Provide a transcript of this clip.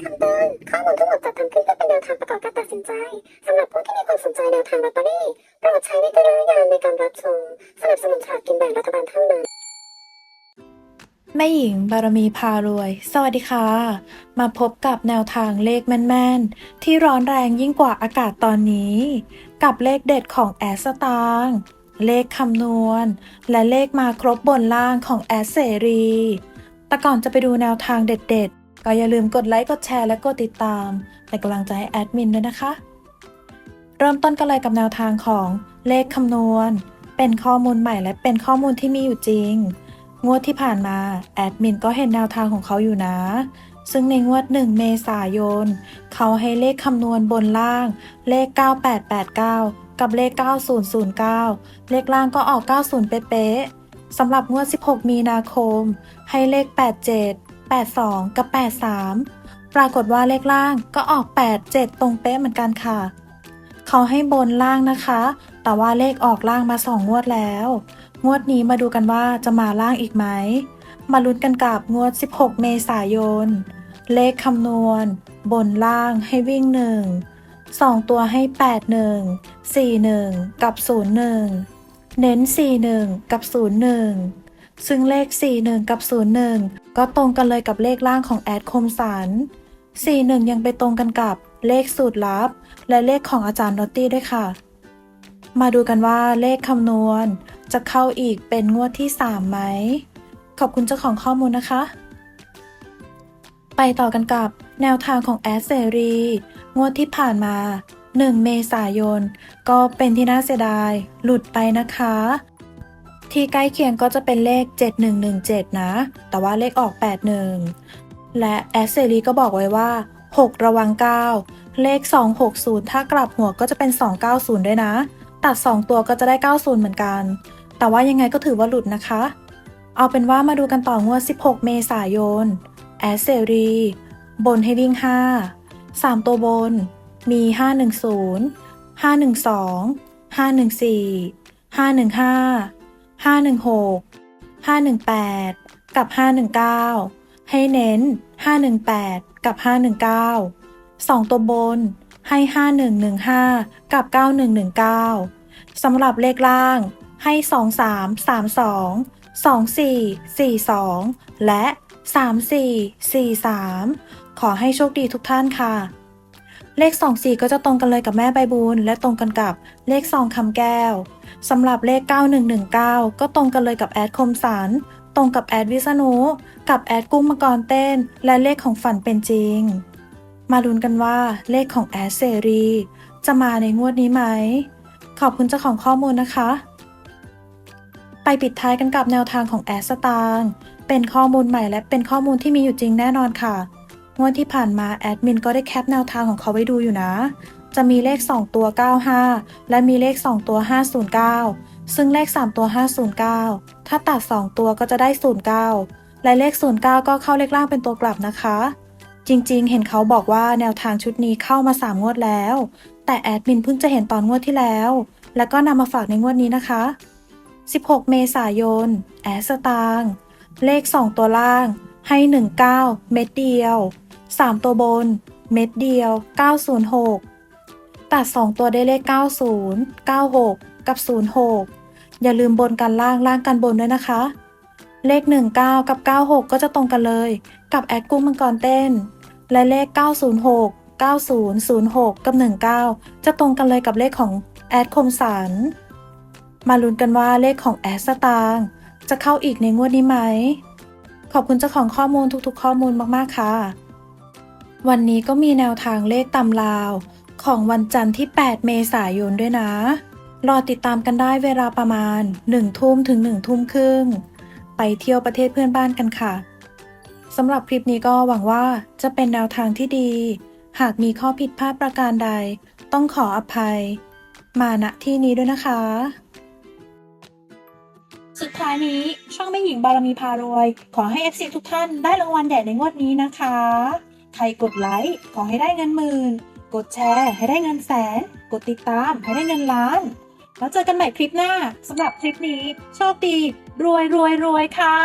คำเตือนข้อมูลทั้งหมดจัดทำขึ้นเพื่อเป็นแนวทางประกอบการตัดสินใจสำหรับผู้ที่มีความสนใจแนวทางลอตเตอรี่โปรดใช้วิจารณญาณในการรับชมสนับสนุนฉลากกินแบ่งรัฐบาลเท่านั้นแม่หญิงบารมีพารวย สวัสดีค่ะ มาพบกับแนวทางเลขแม่นๆ ที่ร้อนแรงยิ่งกว่าอากาศตอนนี้ กับเลขเด็ดของแอสตางเลขคำนวณ และเลขมาครบบนล่างของแอสเสรี แต่ก่อนจะไปดูแนวทางเด็ดๆ ก็อย่าลืมกดไลค์ กดแชร์ และกดติดตาม เป็นกำลังใจให้แอดมินด้วยนะคะ เริ่มต้นกันเลยกับแนวทางของเลขคำนวณ เป็นข้อมูลใหม่และเป็นข้อมูลที่มีอยู่จริง งวดที่ผ่านมาแอดมินก็เห็นแนวทางของเขาอยู่นะ ซึ่งในงวด 1 เมษายน เขาให้เลขคำนวณบนล่าง เลข 9889 กับเลข 9009 เลขล่างก็ออก 90 เป๊ะๆสำหรับงวด 16 มีนาคม ให้เลข 87 82 กับ 83 ปรากฏว่าเลขล่างก็ออก 87 ตรงเป๊ะเหมือนกันค่ะ เขาให้บนล่างนะคะ แต่ว่าเลขออกล่างมาสองงวดแล้ว งวดนี้มาดูกันว่าจะมาล่างอีกไหม มาลุ้นกันกับงวด 16 เมษายน เลขคำนวณ บนล่างให้วิ่ง 1 2 ตัวให้ 81 41 กับ 01 เน้น 41 กับ 01 ซึ่งเลข 41 กับ 01 ก็ตรงกันเลยกับเลขล่างของแอดคมสัน41 ยังไปตรงกันกับเลขสูตรลับ และเลขของอาจารย์นอตตี้ด้วยค่ะ มาดูกันว่าเลขคำนวณ จะเข้าอีกเป็นงวดที่ 3 ไหม ขอบคุณเจ้าของข้อมูลนะคะ ไปต่อกันกับแนวทางของแอดเสรี งวดที่ผ่านมา 1 เมษายน ก็เป็นที่น่าเสียดาย หลุดไปนะคะ ที่ใกล้เคียงก็จะเป็นเลข 7117 นะ แต่ว่าเลขออก 81 และแอดเสรีก็บอกไว้ว่า 6 ระวัง 9 เลข 260 ถ้ากลับหัวก็จะเป็น 290 ด้วยนะ ตัด 2 ตัวก็จะได้ 90 เหมือนกัน แต่ว่ายังไงก็ถือว่าหลุดนะคะ เอาเป็นว่ามาดูกันต่องวด 16 เมษายนแอสเซรีบนให้วิ่ง 5 3 ตัวบน มี 510 512 514 515 516 518 กับ 519 ให้เน้น 518 กับ 519 2 ตัวบนให้ 5115 กับ 9119 สำหรับเลขล่างให้ 2332 2442 และ 3443 ขอให้โชคดีทุกท่านค่ะ เลข 24 ก็จะตรงกันเลยกับแม่ใบบุญและตรงกันกับเลขซองคำแก้วสำหรับเลข 9119 ก็ตรงกันเลยกับแอดคมสันตรงกับแอดวิษณุกับแอดกุ้งมังกรเต้น และเลขของฝันเป็นจริง มาลุ้นกันว่าเลขของแอดเสรี จะมาในงวดนี้ไหม ขอบคุณเจ้าของข้อมูลนะคะ ไปปิดท้ายกันกับแนวทางของแอดสตางค์เป็นข้อมูลใหม่และเป็นข้อมูลที่มีอยู่จริงแน่นอนค่ะ งวดที่ผ่านมาแอดมินก็ได้แคปแนวทางของเขาไว้ดูอยู่นะ จะมีเลข 2 ตัว 95 และมีเลข 2 ตัว 509 ซึ่งเลข 3 ตัว 509 ถ้าตัด 2 ตัวก็จะได้ 09 และเลข 09 ก็เข้าเลขล่างเป็นตัวกลับนะคะ จริงๆ เห็นเขาบอกว่าแนวทางชุดนี้เข้ามา 3 งวดแล้ว แต่แอดมินเพิ่งจะเห็นตอนงวดที่แล้ว แล้วก็นำมาฝากในงวดนี้นะคะ 16 เมษายน แอสตางเลข 2 ตัวล่างให้ 19 เม็ดเดียว 3 ตัวบน เม็ดเดียว 906 ตัด 2 ตัวได้เลข 90 96 กับ 06 อย่าลืมบนกันล่างล่างกันบนด้วยนะคะ เลข 19 กับ 96 ก็จะตรงกันเลย กับแอดกุ้งมังกรเต้น และเลข 906 9006 กับ 19 จะตรงกันเลยกับเลขของแอดคมสัน มาลุ้นกันว่าเลขของแอดสตางจะเข้าอีกในงวดนี้ไหม ขอบคุณเจ้าของข้อมูลทุกๆ ข้อมูลมากๆค่ะ วันนี้ก็มีแนวทางเลขตำลาว ของวันจันทร์ที่ 8 เมษายนด้วยนะ รอติดตามกันได้เวลาประมาณ 1 ทุ่มถึง 1 ทุ่มครึ่ง ไปเที่ยวประเทศเพื่อนบ้านกันค่ะสำหรับคลิปนี้ก็หวังว่าจะเป็นแนวทางที่ดี หากมีข้อผิดพลาดประการใด ต้องขออภัย มาณที่นี้ด้วยนะคะ สุดท้ายนี้ช่องแม่หญิงบารมีพารวย ขอให้ FC ทุกท่านได้รางวัลใหญ่ในงวดนี้นะคะ ใครกดไลค์ขอให้ได้เงินหมื่น กดแชร์ให้ได้เงินแสน กดติดตามให้ได้เงินล้าน แล้วเจอกันใหม่คลิปหน้าสำหรับคลิปนี้ โชคดี รวยรวยรวยค่ะ